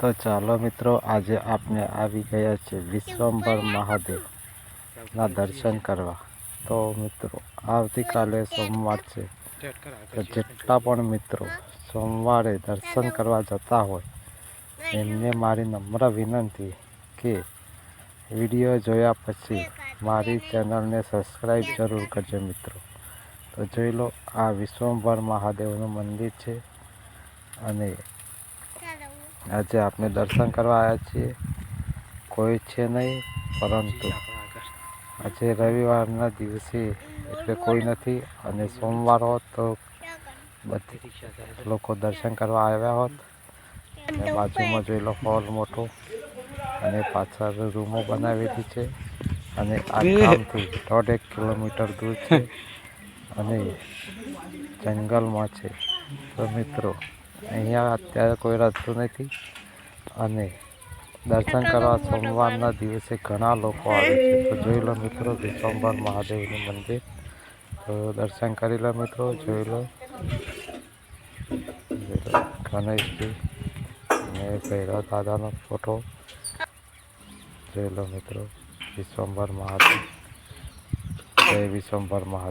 તો ચાલો મિત્રો, આજે આપણે આવી ગયા છે વિશ્વંભર મહાદેવના દર્શન કરવા. તો મિત્રો, આવતીકાલે સોમવાર છે. તો જેટલા પણ મિત્રો સોમવારે દર્શન કરવા જતા હોય, એમને મારી નમ્ર વિનંતી કે વીડિયો જોયા પછી મારી ચેનલને સબસ્ક્રાઈબ જરૂર કરજો મિત્રો. તો જોઈ લો, આ વિશ્વંભર મહાદેવનું મંદિર છે અને આજે આપણે દર્શન કરવા આવ્યા છીએ. કોઈ છે નહીં, પરંતુ આજે રવિવારના દિવસે એટલે કોઈ નથી અને સોમવાર હોત તો બધી, લોકો દર્શન કરવા આવ્યા હોત. અને બાજુમાં જોયેલો હોલ મોટો અને પાછળ રૂમો બનાવેલી છે અને આ ગામથી દોઢ એક કિલોમીટર દૂર છે અને જંગલમાં છે. તો મિત્રો અહીંયા અત્યારે કોઈ રહેતું નથી. અને દર્શન કરવા સોમવારના દિવસે ઘણા લોકો આવે છે. તો જોઈ લો મિત્રો સોમવાર મહાદેવનું મંદિર. તો દર્શન કરી લો મિત્રો, જોઈ લો. ગણેશજી અને ભૈરવ દાદાનો ફોટો. જોઈ લો મિત્રો વિશ્વંભર મહાદેવ જય વિશ્વંભર મહાદેવ.